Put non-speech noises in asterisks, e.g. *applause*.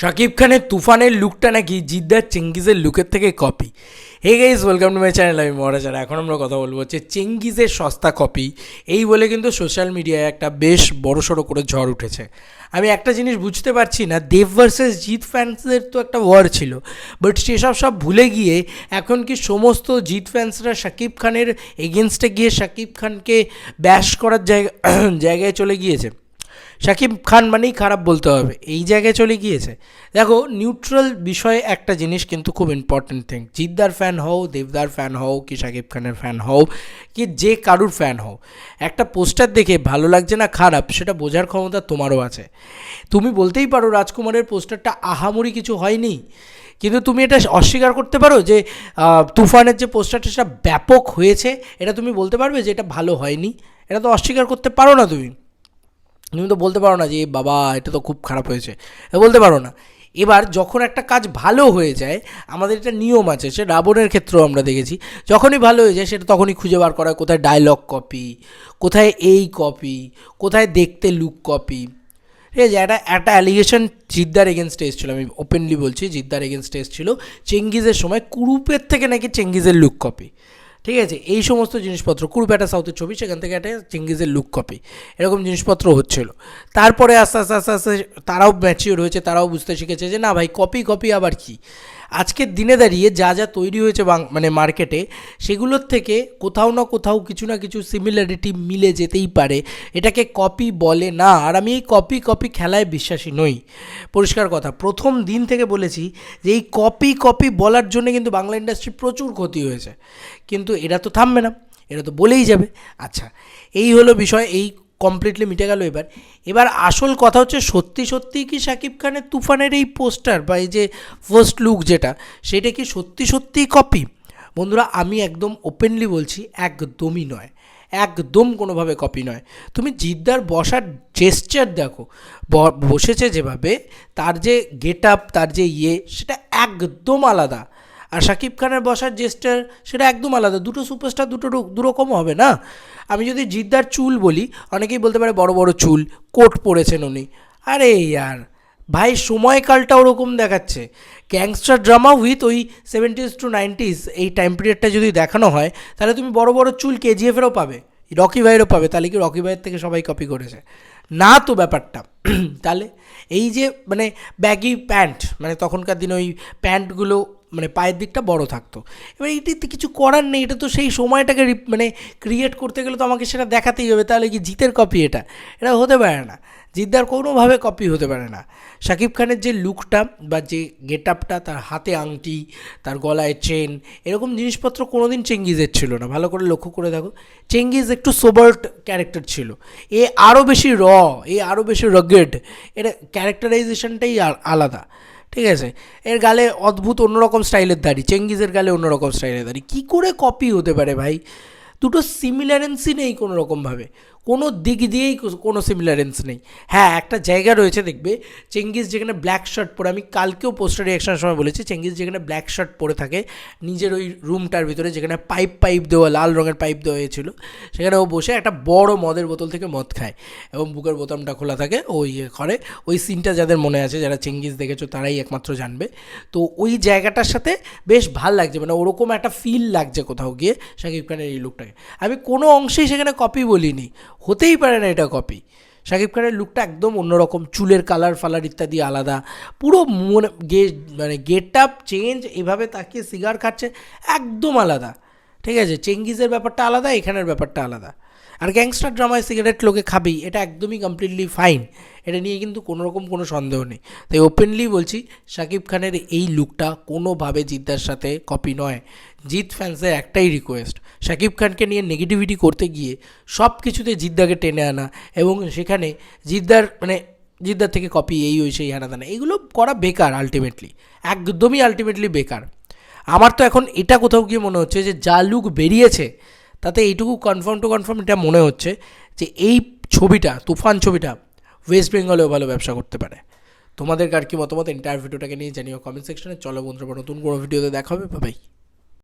শাকিব খানের তুফানের লুকটা নাকি জিদ্দার চেঙ্গিজের লুকের থেকে copy hey guys welcome to my channel আমি মহারাজার এখন আমরা কথা বলব হচ্ছে চেঙ্গিজের সস্তা কপি এই বলে কিন্তু সোশ্যাল মিডিয়ায় একটা বেশ বড় সড়ো করে ঝড় উঠেছে। আমি একটা জিনিস বুঝতে পারছি না, দেব ভার্সেস জিৎ ফ্যান্সদের তো একটা ওয়ার ছিল। বাট সেসব সব ভুলে গিয়ে এখন কি সমস্ত জিৎ ফ্যান্সরা শাকিব খানের এগেনস্টে গিয়ে শাকিব খানকে ব্যাশ করার জায়গা *coughs* জায়গায় চলে গিয়েছে? শাকিব খান মানেই খারাপ বলতে হবে। এই জায়গায় চলে গিয়েছে। দেখো নিউট্রাল বিষয়ে একটা জিনিস কিন্তু খুব ইম্পর্টেন্ট থিং জিদ্দার ফ্যান হও, দেবদার ফ্যান হও, কি শাকিব খানের ফ্যান হও, কি যে কারুর ফ্যান হও। একটা পোস্টার দেখে ভালো লাগছে না খারাপ, সেটা বোঝার ক্ষমতা তোমারও আছে। তুমি বলতেই পারো রাজকুমারের পোস্টারটা আহামরি কিছু হয়নি। কিন্তু তুমি এটা অস্বীকার করতে পারো যে তুফানের যে পোস্টারটা সেটা ব্যাপক হয়েছে। এটা তুমি বলতে পারবে যে এটা ভালো হয়নি। এটা তো অস্বীকার করতে পারো না তুমি। তুমি তো বলতে পারো না যে, "এ বাবা, এটা তো খুব খারাপ হয়েছে। বলতে পারো না। এবার যখন একটা কাজ ভালো হয়ে যায়, আমাদের একটা নিয়ম আছে, সে রাবণের ক্ষেত্রেও আমরা দেখেছি, যখনই ভালো হয়ে যায়, সেটা তখনই খুঁজে বার করা কোথায় ডায়লগ কপি কোথায় এই কপি কোথায় দেখতে লুক কপি ঠিক আছে, একটা একটা অ্যালিগেশন জিদ্দার এগেনস্টে এসেছিল, আমি ওপেনলি বলছি, জিদ্দার এগেনস্টে এসেছিল, চেঙ্গিজের সময় কুরুপের থেকে নাকি চেঙ্গিজের লুক কপি ঠিক আছে? এই সমস্ত জিনিসপত্র কুরুপ একটা সাউথের ছবি, সেখান থেকে একটা চিঙ্গিজের লুক কপি এরকম জিনিসপত্র হচ্ছিল। তারপরে আস্তে আস্তে আস্তে আস্তে, তারাও ম্যাচিওর হয়েছে, তারাও বুঝতে শিখেছে যে না ভাই কপি কপি আবার কি? আজকের দিনে দাঁড়িয়ে যা যা তৈরি হয়েছে মানে মার্কেটে, সেগুলোর থেকে কোথাও না কোথাও কিছু না কিছু সিমিলারিটি মিলে যেতেই পারে। এটাকে কপি বলে না, আর আমি এই কপি কপি খেলায় বিশ্বাসী নই। পরিষ্কার কথা, প্রথম দিন থেকে বলেছি যে এই কপি কপি বলার জন্য কিন্তু বাংলা ইন্ডাস্ট্রি প্রচুর ক্ষতি হয়েছে। কিন্তু এরা তো থামবে না, এরা তো বলেই যাবে। আচ্ছা এই হলো বিষয়, এই কমপ্লিটলি মিটে গেল এবার। এবার আসল কথা হচ্ছে, সত্যি সত্যিই কি শাকিব খানের তুফানের এই পোস্টার বা এই যে ফার্স্ট লুক যেটা, সেটা কি সত্যি সত্যিই কপি বন্ধুরা, আমি একদম ওপেনলি বলছি, একদমই নয়। একদম কোনোভাবে কপি নয়। তুমি জিদ্দার বসার জেস্চার দেখো বসেছে যেভাবে, তার যে গেট আপ তার যে ইয়ে সেটা একদম আলাদা। আর শাকিব খানের বসার জেস্টার সেটা একদম আলাদা। দুটো সুপারস্টার দুটো দুরকম হবে না? আমি যদি জিদ্দার চুল বলি, অনেকেই বলতে পারে বড় বড় চুল, কোট পরেছেন উনি। আরে ইয়ার, ভাই সময়কালটা ওরকম দেখাচ্ছে। গ্যাংস্টার ড্রামা উইথ ওই সেভেন্টিজ টু নাইনটিজ এই টাইম পিরিয়ডটা যদি দেখানো হয়, তাহলে তুমি বড় বড় চুল কেজিএফেরও পাবে। রকি ভাইয়েরও পাবে, তাহলে কি রকি ভাইয়ের থেকে সবাই কপি করেছে? না তো ব্যাপারটা। *clears throat* তাহলে এই যে মানে ব্যাগি প্যান্ট মানে তখনকার দিনে ওই প্যান্টগুলো মানে পায়ের দিকটা বড় থাকতো। এবার এইটিতে কিছু করার নেই, এটা তো সেই সময়টাকে মানে ক্রিয়েট করতে গেলে তো আমাকে সেটা দেখাতেই হবে, তাহলে কি জিতের কপি এটা? এটা হতে পারে না। জিদ্দার কোনোভাবে কপি হতে পারে না। শাকিব খানের যে লুকটা বা যে গেট আপটা তার হাতে আংটি, তার গলায় চেন এরকম জিনিসপত্র কোনোদিন চেঙ্গিজের ছিল না। ভালো করে লক্ষ্য করে দেখো, চেঙ্গিজ একটু সোবার্ট ক্যারেক্টার ছিল। এ আরও বেশি র এ আরও বেশি রগেড এটা ক্যারেক্টারাইজেশনটাই আলাদা। ঠিক আছে? এর গালে অদ্ভুত অন্যরকম স্টাইলের দাড়ি, চেঙ্গিজের গালে অন্যরকম স্টাইলের দাড়ি। কী করে কপি হতে পারে ভাই? দুটো সিমিলারেন্সই নেই কোনো রকমভাবে। কোনো দিক দিয়েই কোনো সিমিলারেন্স নেই। হ্যাঁ একটা জায়গা রয়েছে দেখবে চেঙ্গিস যেখানে ব্ল্যাক শার্ট পরে আমি কালকেও পোস্টার রিয়াকশনের সময় বলেছি চেঙ্গিস যেখানে ব্ল্যাক শার্ট পরে থাকে, নিজের ওই রুমটার ভিতরে যেখানে পাইপ পাইপ দেওয়া, লাল রঙের পাইপ দেওয়া হয়েছিল, সেখানে ও বসে একটা বড় মদের বোতল থেকে মদ খায় এবং বুকের বোতামটা খোলা থাকে ওই ইয়ে করে। ওই সিনটা যাদের মনে আছে, যারা চেঙ্গিস দেখেছ, তারাই একমাত্র জানবে। তো ওই জায়গাটার সাথে বেশ ভালো লাগছে মানে ওরকম একটা ফিল লাগছে কোথাও গিয়ে, শাকিব খানের এই লুকটাকে আমি কোনো অংশেই সেখানে কপি বলিনি। হতেই পারে না এটা কপি শাকিব খানের লুকটা একদম অন্যরকম, চুলের কালার ফালার ইত্যাদি আলাদা। পুরো মনে গে মানে গেট আপ চেঞ্জ এভাবে তাকিয়ে সিগার খাচ্ছে, একদম আলাদা। ঠিক আছে চেঙ্গিজের ব্যাপারটা আলাদা, এখানের ব্যাপারটা আলাদা। আর গ্যাংস্টার ড্রামায় সিগারেট লোকে খাবেই, এটা একদমই কমপ্লিটলি ফাইন এটা নিয়ে কিন্তু কোনো রকম কোনো সন্দেহ নেই। তাই ওপেনলি বলছি, শাকিব খানের এই লুকটা কোনোভাবে জিদ্দার সাথে কপি নয়। জিৎ ফ্যান্সের একটাই রিকোয়েস্ট শাকিব খানকে নিয়ে নেগেটিভিটি করতে গিয়ে সব কিছুতে জিদ্দাকে টেনে আনা এবং সেখানে জিদ্দার মানে জিদ্দার থেকে কপি এই ওই সেই হানা দানা এগুলো করা বেকার আলটিমেটলি একদমই আলটিমেটলি বেকার। আমার তো এখন এটা কোথাও গিয়ে মনে হচ্ছে যে যা লুক বেরিয়েছে তাতে এইটুকু কনফার্ম টু কনফার্ম এটা মনে হচ্ছে যে এই ছবিটা, তুফান ছবিটা ওয়েস্ট বেঙ্গলেও ভালো ব্যবসা করতে পারে। তোমাদের কার কি মতামত? এন্টায়ার ভিডিওটাকে নিয়ে জানিও কমেন্ট সেকশনে চলো বন্ধুরা, নতুন কোনো ভিডিওতে দেখা হবে। বাই